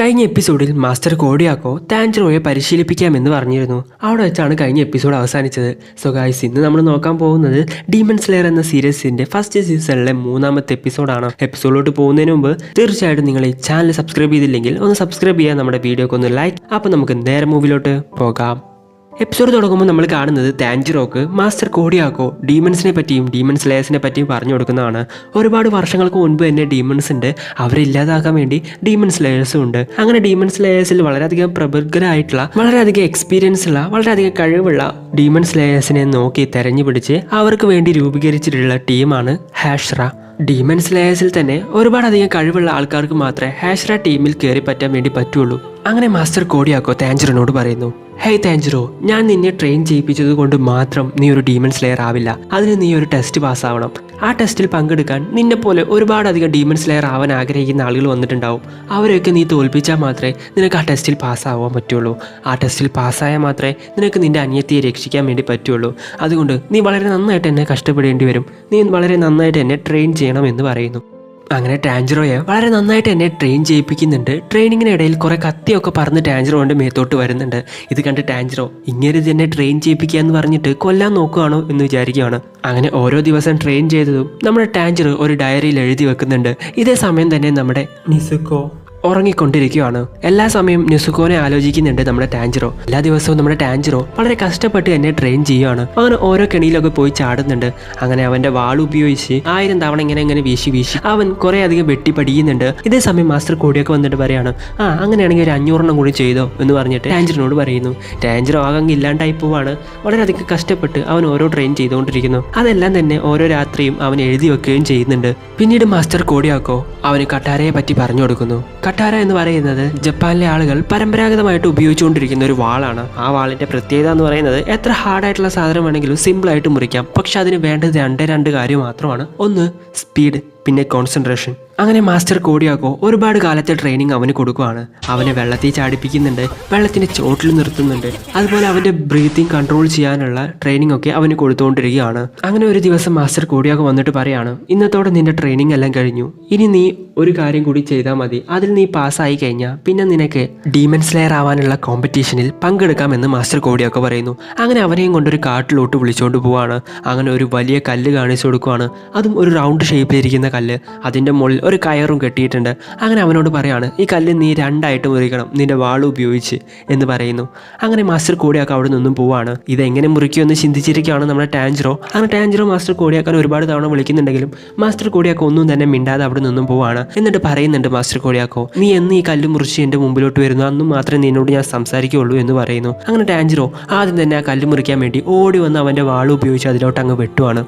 കഴിഞ്ഞ എപ്പിസോഡിൽ മാസ്റ്റർ കോഡിയാക്കോ താൻജറോയെ പരിശീലിപ്പിക്കാമെന്ന് പറഞ്ഞിരുന്നു. അവിടെ വെച്ചാണ് കഴിഞ്ഞ എപ്പിസോഡ് അവസാനിച്ചത്. സോ ഗായ്സ് ഇന്ന് നമ്മൾ നോക്കാൻ പോകുന്നത് ഡീമൺ സ്ലെയർ എന്ന സീരീസിന്റെ ഫസ്റ്റ് സീസണിലെ മൂന്നാമത്തെ എപ്പിസോഡാണ്. എപ്പിസോഡിലോട്ട് പോകുന്നതിന് മുമ്പ് തീർച്ചയായിട്ടും നിങ്ങൾ ഈ ചാനൽ സബ്സ്ക്രൈബ് ചെയ്തില്ലെങ്കിൽ ഒന്ന് സബ്സ്ക്രൈബ് ചെയ്യാൻ നമ്മുടെ വീഡിയോക്ക് ഒന്ന് ലൈക്ക് അപ്പോൾ നമുക്ക് നേരെ മൂവിലോട്ട് പോകാം. എപ്പിസോഡ് തുടങ്ങുമ്പോൾ നമ്മൾ കാണുന്നത് താൻജിറോക്ക് മാസ്റ്റർ കോഡിയാക്കോ ഡീമൺസിനെ പറ്റിയും ഡീമൺ സ്ലേയേഴ്സിനെ പറ്റിയും പറഞ്ഞു കൊടുക്കുന്നതാണ്. ഒരുപാട് വർഷങ്ങൾക്ക് മുൻപ് തന്നെ ഡീമൺസ് ഉണ്ട്. അവരെ ഇല്ലാതാക്കാൻ വേണ്ടി ഡീമൺ സ്ലേയേഴ്സും ഉണ്ട്. അങ്ങനെ ഡീമൺ സ്ലേയേഴ്സിൽ വളരെയധികം പ്രബുദ്ധരായിട്ടുള്ള വളരെയധികം എക്സ്പീരിയൻസ് ഉള്ള വളരെയധികം കഴിവുള്ള ഡീമൺ സ്ലേയേഴ്സിനെ നോക്കി തെരഞ്ഞു പിടിച്ച് അവർക്ക് വേണ്ടി രൂപീകരിച്ചിട്ടുള്ള ടീമാണ് ഹാഷ്റ ഡീമൺ സ്ലേയേഴ്സിൽ തന്നെ ഒരുപാടധികം കഴിവുള്ള ആൾക്കാർക്ക് മാത്രമേ ഹാഷ്റ ടീമിൽ കയറി പറ്റാൻ വേണ്ടി പറ്റുള്ളൂ. അങ്ങനെ മാസ്റ്റർ കോടിയാക്കോ താഞ്ചറിനോട് പറയുന്നു ഹേയ് താഞ്ചറോ ഞാൻ നിന്നെ ട്രെയിൻ ചെയ്യിപ്പിച്ചത് കൊണ്ട് മാത്രം നീ ഒരു ഡീമൺ സ്ലെയർ ആവില്ല. അതിന് നീ ഒരു ടെസ്റ്റ് പാസ്സാവണം ആ ടെസ്റ്റിൽ പങ്കെടുക്കാൻ നിന്നെ പോലെ ഒരുപാടധികം ഡീമൺ സ്ലെയർ ആവാൻ ആഗ്രഹിക്കുന്ന ആളുകൾ വന്നിട്ടുണ്ടാവും. അവരെയൊക്കെ നീ തോൽപ്പിച്ചാൽ മാത്രമേ നിനക്ക് ആ ടെസ്റ്റിൽ പാസ്സാവാൻ പറ്റുള്ളൂ. ആ ടെസ്റ്റിൽ പാസ്സായാൽ മാത്രമേ നിനക്ക് നിന്റെ അനിയത്തിയെ രക്ഷിക്കാൻ വേണ്ടി പറ്റുള്ളൂ. അതുകൊണ്ട് നീ വളരെ നന്നായിട്ട് എന്നെ കഷ്ടപ്പെടേണ്ടി വരും. നീ വളരെ നന്നായിട്ട് എന്നെ ട്രെയിൻ ചെയ്യണം എന്ന് പറയുന്നു. അങ്ങനെ ടാഞ്ചറോയെ വളരെ നന്നായിട്ട് എന്നെ ട്രെയിൻ ചെയ്യിപ്പിക്കുന്നുണ്ട്. ട്രെയിനിങ്ങിനിടയിൽ കുറെ കത്തിയൊക്കെ പറന്ന് ടാഞ്ചറോന്റെ മേത്തോട്ട് വരുന്നുണ്ട്. ഇത് കണ്ട് ടാഞ്ചറോ ഇങ്ങനെ ഇത് എന്നെ ട്രെയിൻ ചെയ്യിപ്പിക്കുക എന്ന് പറഞ്ഞിട്ട് കൊല്ലാൻ നോക്കുകയാണോ എന്ന് വിചാരിക്കുകയാണ് അങ്ങനെ ഓരോ ദിവസം ട്രെയിൻ ചെയ്തതും നമ്മുടെ ടാഞ്ചർ ഒരു ഡയറിയിൽ എഴുതി വെക്കുന്നുണ്ട്. ഇതേ സമയം തന്നെ നമ്മുടെ നിസുക്കോ ഉറങ്ങിക്കൊണ്ടിരിക്കുകയാണ്. എല്ലാ സമയം നുസുക്കോനെ ആലോചിക്കുന്നുണ്ട് നമ്മുടെ ടാഞ്ചറോ എല്ലാ ദിവസവും നമ്മുടെ ടാഞ്ചറോ വളരെ കഷ്ടപ്പെട്ട് എന്നെ ട്രെയിൻ ചെയ്യുകയാണ് അങ്ങനെ ഓരോ കെണിയിലൊക്കെ പോയി ചാടുന്നുണ്ട്. അങ്ങനെ അവന്റെ വാൾ ഉപയോഗിച്ച് ആയിരം തവണ ഇങ്ങനെ ഇങ്ങനെ വീശി വീശി അവൻ കുറെ അധികം വെട്ടി പഠിക്കുന്നുണ്ട്. ഇതേ സമയം മാസ്റ്റർ കോടിയൊക്കെ വന്നിട്ട് പറയാണ് ആ അങ്ങനെയാണെങ്കിൽ ഒരു അഞ്ഞൂറെണ്ണം കൂടി ചെയ്തോ എന്ന് പറഞ്ഞിട്ട് ടാഞ്ചറിനോട് പറയുന്നു. ടാഞ്ചറോ ആകെ ഇല്ലാണ്ടായി പോവാണ്. വളരെയധികം കഷ്ടപ്പെട്ട് അവൻ ഓരോ ട്രെയിൻ ചെയ്തുകൊണ്ടിരിക്കുന്നു. അതെല്ലാം തന്നെ ഓരോ രാത്രിയും അവൻ എഴുതി വെക്കുകയും ചെയ്യുന്നുണ്ട്. പിന്നീട് മാസ്റ്റർ കോടിയാക്കോ അവന് കട്ടാരയെ പറ്റി പറഞ്ഞു കൊടുക്കുന്നു. കട്ടാര എന്ന് പറയുന്നത് ജപ്പാനിലെ ആളുകൾ പരമ്പരാഗതമായിട്ട് ഉപയോഗിച്ചുകൊണ്ടിരിക്കുന്ന ഒരു വാളാണ്. ആ വാളിന്റെ പ്രത്യേകത എന്ന് പറയുന്നത് എത്ര ഹാർഡായിട്ടുള്ള സാധനം വേണമെങ്കിലും സിമ്പിൾ ആയിട്ട് മുറിക്കാം. പക്ഷെ അതിന് വേണ്ടത് രണ്ട് രണ്ട് കാര്യം മാത്രമാണ് ഒന്ന് സ്പീഡ് പിന്നെ കോൺസെൻട്രേഷൻ അങ്ങനെ മാസ്റ്റർ കോടിയാക്കോ ഒരുപാട് കാലത്തെ ട്രെയിനിങ് അവന് കൊടുക്കുവാണ്. അവനെ വെള്ളത്തിൽ ചാടിപ്പിക്കുന്നുണ്ട് വെള്ളത്തിന്റെ ചോട്ടിൽ നിർത്തുന്നുണ്ട്. അതുപോലെ അവന്റെ ബ്രീത്തിങ് കൺട്രോൾ ചെയ്യാനുള്ള ട്രെയിനിങ് ഒക്കെ അവന് കൊടുത്തുകൊണ്ടിരിക്കുകയാണ്. അങ്ങനെ ഒരു ദിവസം മാസ്റ്റർ കോടിയാക്കോ വന്നിട്ട് പറയാണ് ഇന്നത്തോടെ നിന്റെ ട്രെയിനിങ് എല്ലാം കഴിഞ്ഞു. ഇനി നീ ഒരു കാര്യം കൂടി ചെയ്താൽ മതി. അതിൽ നീ പാസ്സായി കഴിഞ്ഞാൽ പിന്നെ നിനക്ക് ഡീമൻ സ്ലെയർ ആവാനുള്ള കോമ്പറ്റീഷനിൽ പങ്കെടുക്കാമെന്ന് മാസ്റ്റർ കോടിയാക്കോ പറയുന്നു. അങ്ങനെ അവനെയും കൊണ്ടൊരു കാട്ടിലോട്ട് വിളിച്ചുകൊണ്ട് പോവാണ്. അങ്ങനെ ഒരു വലിയ കല്ല് കാണിച്ചു കൊടുക്കുവാണ്. അതും ഒരു റൗണ്ട് ഷേപ്പിലിരിക്കുന്ന കല്ല്. അതിന്റെ മുകളിൽ ഒരു കയറും കെട്ടിയിട്ടുണ്ട്. അങ്ങനെ അവനോട് പറയാണ് ഈ കല്ല് നീ രണ്ടായിട്ട് മുറിക്കണം നിന്റെ വാൾ ഉപയോഗിച്ച് എന്ന് പറയുന്നു. അങ്ങനെ മാസ്റ്റർ കോടിയാക്ക അവിടെ നിന്നും പോവാണ്. ഇതെങ്ങനെ മുറിക്കുമെന്ന് ചിന്തിച്ചിരിക്കുകയാണ് നമ്മുടെ ടാഞ്ചറോ അങ്ങനെ ടാഞ്ചറോ മാസ്റ്റർ കോടിയാക്കാൻ ഒരുപാട് തവണ വിളിക്കുന്നുണ്ടെങ്കിലും മാസ്റ്റർ കോടിയാക്ക ഒന്നും തന്നെ മിണ്ടാതെ അവിടെ നിന്നും പോവാണ്. എന്നിട്ട് പറയുന്നുണ്ട് മാസ്റ്റർ കോടിയാക്കോ നീ എന്ന് ഈ കല്ല് മുറിച്ച് എന്റെ മുമ്പിലോട്ട് വരുന്നു അന്നും മാത്രമേ നിന്നോട് ഞാൻ സംസാരിക്കുകയുള്ളൂ എന്ന് പറയുന്നു. അങ്ങനെ ടാഞ്ചറോ ആദ്യം തന്നെ ആ കല്ല് മുറിക്കാൻ വേണ്ടി ഓടി വന്ന് അവന്റെ വാൾ ഉപയോഗിച്ച് അതിലോട്ട് അങ്ങ് വെട്ടുവാണ്.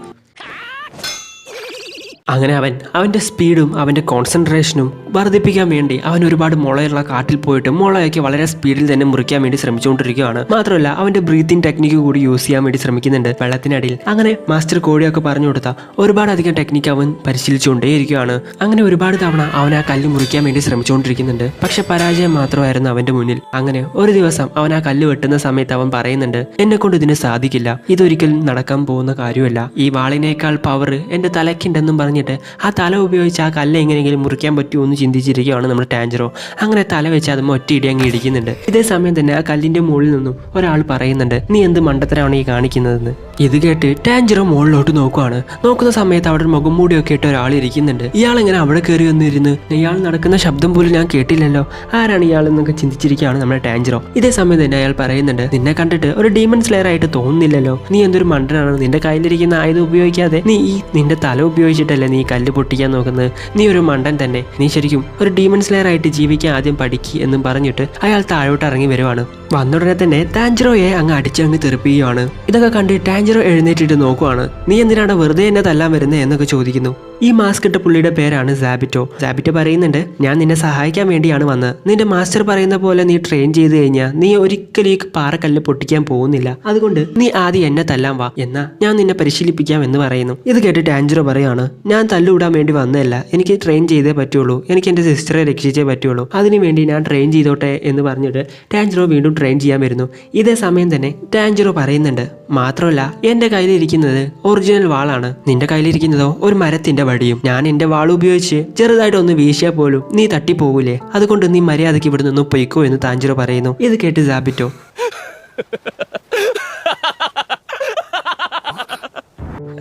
അങ്ങനെ അവൻ അവന്റെ സ്പീഡും അവന്റെ കോൺസെൻട്രേഷനും വർദ്ധിപ്പിക്കാൻ വേണ്ടി അവൻ ഒരുപാട് മുളയുള്ള കാട്ടിൽ പോയിട്ട് മുളയൊക്കെ വളരെ സ്പീഡിൽ തന്നെ മുറിക്കാൻ വേണ്ടി ശ്രമിച്ചുകൊണ്ടിരിക്കുകയാണ്. മാത്രമല്ല അവന്റെ ബ്രീത്തിങ് ടെക്നിക്ക് കൂടി യൂസ് ചെയ്യാൻ വേണ്ടി ശ്രമിക്കുന്നുണ്ട് വെള്ളത്തിനടിയിൽ. അങ്ങനെ മാസ്റ്റർ കോഴിയൊക്കെ പറഞ്ഞു കൊടുത്ത ഒരുപാട് അധികം ടെക്നിക്ക് അവൻ പരിശീലിച്ചുകൊണ്ടേയിരിക്കുകയാണ്. അങ്ങനെ ഒരുപാട് തവണ അവൻ ആ കല്ല് മുറിക്കാൻ വേണ്ടി ശ്രമിച്ചുകൊണ്ടിരിക്കുന്നുണ്ട്. പക്ഷെ പരാജയം മാത്രമായിരുന്നു അവന്റെ മുന്നിൽ. അങ്ങനെ ഒരു ദിവസം അവൻ ആ കല്ല് വെട്ടുന്ന സമയത്ത് അവൻ പറയുന്നുണ്ട് എന്നെ കൊണ്ട് ഇതിന് സാധിക്കില്ല. ഇതൊരിക്കലും നടക്കാൻ പോകുന്ന കാര്യമല്ല. ഈ വാളിനേക്കാൾ പവർ എന്റെ തലയ്ക്കുണ്ടെന്നും പറഞ്ഞിട്ട് ആ തല ഉപയോഗിച്ച് ആ കല്ല് എങ്ങനെയെങ്കിലും മുറിക്കാൻ പറ്റുമോ എന്ന് ചിന്തിച്ചിരിക്കുകയാണ് നമ്മുടെ ടാഞ്ചറോ അങ്ങനെ തല വെച്ച് അത് ഒറ്റയിടി അങ്ങ് ഇടിക്കുന്നുണ്ട്. ഇതേ സമയം തന്നെ ആ കല്ലിന്റെ മുകളിൽ നിന്നും ഒരാൾ പറയുന്നുണ്ട് നീ എന്ത് മണ്ടത്തരാണ് ഈ കാണിക്കുന്നതെന്ന്? ഇത് കേട്ട് ടാഞ്ചറോ മുകളിലോട്ട് നോക്കുവാണ്. നോക്കുന്ന സമയത്ത് അവിടെ മുഖം മൂടിയൊക്കെ ഇട്ട് ഒരാൾ ഇരിക്കുന്നുണ്ട്. ഇയാൾ ഇങ്ങനെ അവിടെ കയറി വന്നിരുന്ന്? ഇയാൾ നടക്കുന്ന ശബ്ദം പോലും ഞാൻ കേട്ടില്ലല്ലോ. ആരാണ് ഇയാൾ എന്നൊക്കെ ചിന്തിച്ചിരിക്കുകയാണ് നമ്മുടെ ടാഞ്ചറോ ഇതേ സമയം തന്നെ അയാൾ പറയുന്നുണ്ട് നിന്നെ കണ്ടിട്ട് ഒരു ഡീമൺ സ്ലെയർ ആയിട്ട് തോന്നുന്നില്ലല്ലോ. നീ എന്തൊരു മണ്ടനാണ് നിന്റെ കയ്യിലിരിക്കുന്ന ആയുധം ഉപയോഗിക്കാതെ നീ ഈ നിന്റെ തല ഉപയോഗിച്ചിട്ടല്ലേ നീ കല്ല് പൊട്ടിക്കാൻ നോക്കുന്നത് നീ ഒരു മണ്ടൻ തന്നെ. നീ ശരിക്കും ഒരു ഡീമൺ സ്ലെയർ ആയിട്ട് ജീവിക്കാൻ ആദ്യം പഠിക്കുക എന്നും പറഞ്ഞിട്ട് അയാൾ താഴോട്ട് ഇറങ്ങി വരുവാണ്. വന്നുടനെ തന്നെ ടാഞ്ചറോയെ അങ്ങ് അടിച്ചങ്ങ് തെറിപ്പിക്കുകയാണ്. ഇതൊക്കെ കണ്ട് ടാഞ്ചറോ എഴുന്നേറ്റിട്ട് നോക്കുവാണ്. നീ എന്തിനാണ് വെറുതെ എന്നെ തല്ലാൻ വരുന്നത് എന്നൊക്കെ ചോദിക്കുന്നു. ഈ മാസ്ക് ഇട്ട പുള്ളിയുടെ പേരാണ് സാബിറ്റോ സാബിറ്റോ പറയുന്നുണ്ട് ഞാൻ നിന്നെ സഹായിക്കാൻ വേണ്ടിയാണ് വന്നത്. നിന്റെ മാസ്റ്റർ പറയുന്ന പോലെ നീ ട്രെയിൻ ചെയ്ത് കഴിഞ്ഞാൽ നീ ഒരിക്കലും ഈ പാറക്കല്ല് പൊട്ടിക്കാൻ പോകുന്നില്ല. അതുകൊണ്ട് നീ ആദ്യം എന്നെ തല്ലാൻ വാ. എന്നാ ഞാൻ നിന്നെ പരിശീലിപ്പിക്കാം എന്ന് പറയുന്നു. ഇത് കേട്ടിട്ട് ആഞ്ചറോ പറയാണ് ഞാൻ തല്ലുവിടാൻ വേണ്ടി വന്നതല്ല. എനിക്ക് ട്രെയിൻ ചെയ്തേ പറ്റുള്ളൂ. എനിക്ക് എന്റെ സിസ്റ്ററെ രക്ഷിച്ചേ പറ്റുള്ളൂ. അതിനുവേണ്ടി ഞാൻ ട്രെയിൻ ചെയ്തോട്ടെ എന്ന് പറഞ്ഞിട്ട് ടാഞ്ചറോ വീണ്ടും ട്രെയിൻ ചെയ്യാൻ വരുന്നു. ഇതേ സമയം തന്നെ ടാഞ്ചറോ പറയുന്നുണ്ട് മാത്രമല്ല എന്റെ കയ്യിലിരിക്കുന്നത് ഒറിജിനൽ വാളാണ്. നിന്റെ കയ്യിലിരിക്കുന്നതോ ഒരു മരത്തിന്റെ വടിയും. ഞാൻ എന്റെ വാൾ ഉപയോഗിച്ച് ചെറുതായിട്ട് ഒന്ന് വീശിയാൽ പോലും നീ തട്ടിപ്പോകൂലേ. അതുകൊണ്ട് നീ മര്യാദയ്ക്ക് ഇവിടെ നിന്ന് പൊയ്ക്കോ എന്ന് താഞ്ചിറോ പറയുന്നു. ഇത് കേട്ട് സാബിറ്റോ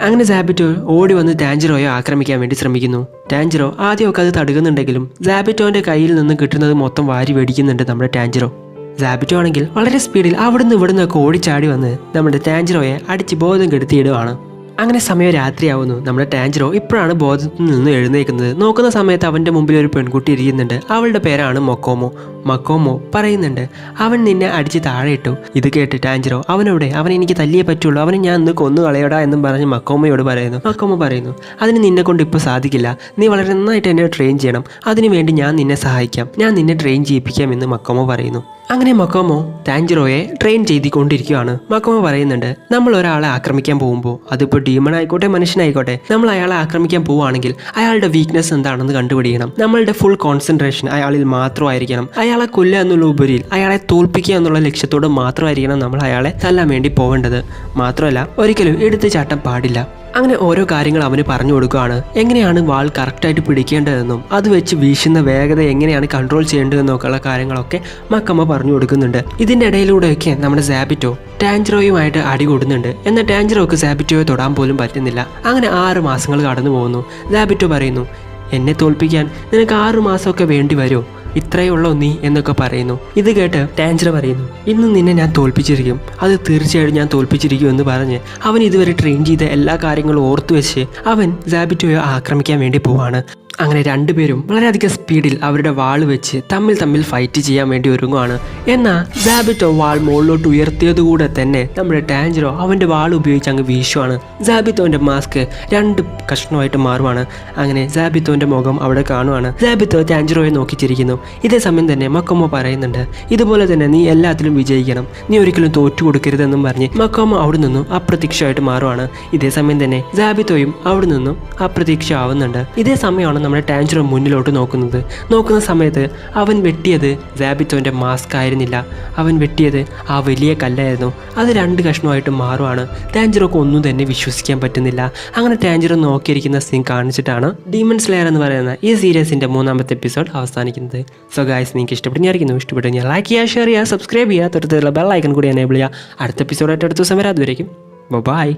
അങ്ങനെ സാബിറ്റോ ഓടി വന്ന് ടാഞ്ചിറോയെ ആക്രമിക്കാൻ വേണ്ടി ശ്രമിക്കുന്നു. ടാഞ്ചിറോ ആദ്യമൊക്കെ അത് തടുക്കുന്നുണ്ടെങ്കിലും സാബിറ്റോന്റെ കയ്യിൽ നിന്ന് കിട്ടുന്നത് മൊത്തം വാരി വേടിക്കുന്നുണ്ട് നമ്മുടെ ടാഞ്ചിറോ സാബിറ്റോ ആണെങ്കിൽ വളരെ സ്പീഡിൽ അവിടുന്ന് ഇവിടുന്ന് ഒക്കെ ഓടിച്ചാടി വന്ന് നമ്മുടെ ടാഞ്ചിറോയെ അടിച്ച് ബോധം കെടുത്തിയിടുവാണ്. അങ്ങനെ സമയം രാത്രിയാവുന്നു. നമ്മുടെ ടാഞ്ചിറോ ഇപ്പോഴാണ് ബോധത്തിൽ നിന്ന് എഴുന്നേക്കുന്നത് നോക്കുന്ന സമയത്ത് അവന്റെ മുമ്പിൽ ഒരു പെൺകുട്ടി ഇരിക്കുന്നുണ്ട്. അവളുടെ പേരാണ് മൊക്കോമോ. മക്കോമോ പറയുന്നുണ്ട് അവൻ നിന്നെ അടിച്ച് താഴെ ഇട്ടു ഇത് കേട്ട് ടാഞ്ചിറോ അവനോടെ? അവൻ എനിക്ക് തല്ലിയേ പറ്റുള്ളൂ. അവനെ ഞാൻ ഇന്ന് കൊന്നു കളയടാ എന്നും പറഞ്ഞ് മക്കോമയോട് പറയുന്നു. മക്കോമോ പറയുന്നു അതിന് നിന്നെ കൊണ്ട് ഇപ്പോൾ സാധിക്കില്ല. നീ വളരെ നന്നായിട്ട് എന്നെ ട്രെയിൻ ചെയ്യണം. അതിനുവേണ്ടി ഞാൻ നിന്നെ സഹായിക്കാം. ഞാൻ നിന്നെ ട്രെയിൻ ചെയ്യിപ്പിക്കാം എന്ന് മക്കോമോ പറയുന്നു. അങ്ങനെ മക്കോമോ ടാഞ്ചിറോയെ ട്രെയിൻ ചെയ്തിക്കൊണ്ടിരിക്കുകയാണ് മക്കോമോ പറയുന്നുണ്ട് നമ്മൾ ഒരാളെ ആക്രമിക്കാൻ പോകുമ്പോൾ അതിപ്പോൾ ഡീമൺ ആയിക്കോട്ടെ മനുഷ്യനായിക്കോട്ടെ നമ്മൾ അയാളെ ആക്രമിക്കാൻ പോവുകയാണെങ്കിൽ അയാളുടെ വീക്ക്നെസ് എന്താണെന്ന് കണ്ടുപിടിക്കണം. നമ്മളുടെ ഫുൾ കോൺസെൻട്രേഷൻ അയാളിൽ മാത്രമായിരിക്കണം. അയാളെ കൊല്ലുക എന്നുള്ള ഉപരിയിൽ അയാളെ തോൽപ്പിക്കുക എന്നുള്ള ലക്ഷ്യത്തോട് മാത്രമായിരിക്കണം നമ്മൾ അയാളെ തല്ലാൻ വേണ്ടി പോകേണ്ടത്. മാത്രമല്ല ഒരിക്കലും എടുത്തു ചാട്ടം പാടില്ല. അങ്ങനെ ഓരോ കാര്യങ്ങൾ അവന് പറഞ്ഞു കൊടുക്കുകയാണ്. എങ്ങനെയാണ് വാൾ കറക്റ്റായിട്ട് പിടിക്കേണ്ടതെന്നും അത് വെച്ച് വീശുന്ന വേഗത എങ്ങനെയാണ് കൺട്രോൾ ചെയ്യേണ്ടതെന്നൊക്കെയുള്ള കാര്യങ്ങളൊക്കെ മക്കമ്മ പറഞ്ഞു കൊടുക്കുന്നുണ്ട്. ഇതിന്റെ ഇടയിലൂടെയൊക്കെ നമ്മുടെ സാബിറ്റോ ടാൻജറോയുമായിട്ട് അടി കൂടുന്നുണ്ട്. എന്നാൽ ടാൻജറോക്ക് സാബിറ്റോയെ തൊടാൻ പോലും പറ്റുന്നില്ല. അങ്ങനെ ആറ് മാസങ്ങൾ കടന്നു പോകുന്നു സാബിറ്റോ പറയുന്നു എന്നെ തോൽപ്പിക്കാൻ നിനക്ക് ആറു മാസമൊക്കെ വേണ്ടി വരുമോ? ഇത്രയുള്ളോ നീ എന്നൊക്കെ പറയുന്നു. ഇത് കേട്ട് ടാഞ്ചർ പറയുന്നു ഇന്ന് നിന്നെ ഞാൻ തോൽപ്പിച്ചിരിക്കും. അത് തീർച്ചയായിട്ടും ഞാൻ തോൽപ്പിച്ചിരിക്കും എന്ന് പറഞ്ഞ് അവൻ ഇതുവരെ ട്രെയിൻ ചെയ്ത എല്ലാ കാര്യങ്ങളും ഓർത്തു വെച്ച് അവൻ സാബിറ്റോയെ ആക്രമിക്കാൻ വേണ്ടി പോവാണ്. അങ്ങനെ രണ്ടുപേരും വളരെയധികം സ്പീഡിൽ അവരുടെ വാൾ വെച്ച് തമ്മിൽ തമ്മിൽ ഫൈറ്റ് ചെയ്യാൻ വേണ്ടി ഒരുങ്ങുവാണ്. എന്നാൽ സാബിറ്റോ വാൾ മുകളിലോട്ട് ഉയർത്തിയതുകൂടെ തന്നെ നമ്മുടെ ടാഞ്ചറോ അവന്റെ വാൾ ഉപയോഗിച്ച് അങ്ങ് വീശുവാണ്. സാബിത്തോന്റെ മാസ്ക് രണ്ട് കഷ്ണമായിട്ട് മാറുവാണ്. അങ്ങനെ സാബിത്തോന്റെ മുഖം അവിടെ കാണുവാണ്. സാബിത്തോ ടാഞ്ചറോയെ നോക്കി ചിരിക്കുന്നു ഇതേ സമയം തന്നെ മക്കോമോ പറയുന്നുണ്ട് ഇതുപോലെ തന്നെ നീ എല്ലാത്തിലും വിജയിക്കണം. നീ ഒരിക്കലും തോറ്റു കൊടുക്കരുതെന്നും പറഞ്ഞ് മക്കോമോ അവിടെ നിന്നും അപ്രത്യക്ഷമായിട്ട് മാറുവാണ്. ഇതേ സമയം തന്നെ സാബിത്തോയും അവിടെ നിന്നും അപ്രത്യക്ഷ ആവുന്നുണ്ട് ഇതേ സമയമാണ് നമ്മുടെ ടാഞ്ചറോ മുന്നിലോട്ട് നോക്കുന്നത്. നോക്കുന്ന സമയത്ത് അവൻ വെട്ടിയത് സാബിത്തോന്റെ മാസ്ക് ആയിരുന്നില്ല. അവൻ വെട്ടിയത് ആ വലിയ കല്ലായിരുന്നു. അത് രണ്ട് കഷ്ണമായിട്ട് മാറുവാണ്. ടാഞ്ചറോക്ക് ഒന്നും തന്നെ വിശ്വസിക്കാൻ പറ്റുന്നില്ല. അങ്ങനെ ടാഞ്ചറോ നോക്കിയിരിക്കുന്ന സീൻ കാണിച്ചിട്ടാണ് ഡീമൺ സ്ലെയർ എന്ന് പറയുന്ന ഈ സീരീസിന്റെ മൂന്നാമത്തെ എപ്പിസോഡ് അവസാനിക്കുന്നത്. സോ ഗായ്സ് നിങ്ങൾക്ക് ഇഷ്ടപ്പെടുന്നതായിരിക്കുന്നു ഇഷ്ടപ്പെട്ടു ഞാൻ ലൈക്ക് ചെയ്യുക ഷെയർ ചെയ്യുക സബ്സ്ക്രൈബ് ചെയ്യുക. തൊട്ടത്തിലുള്ള ബെൽ ഐക്കൺ കൂടി എനേബിൾ ചെയ്യുക. അടുത്ത എപ്പിസോഡായിട്ട് അടുത്ത ദിവസം വരാം. അതുവരേക്കും ബൈ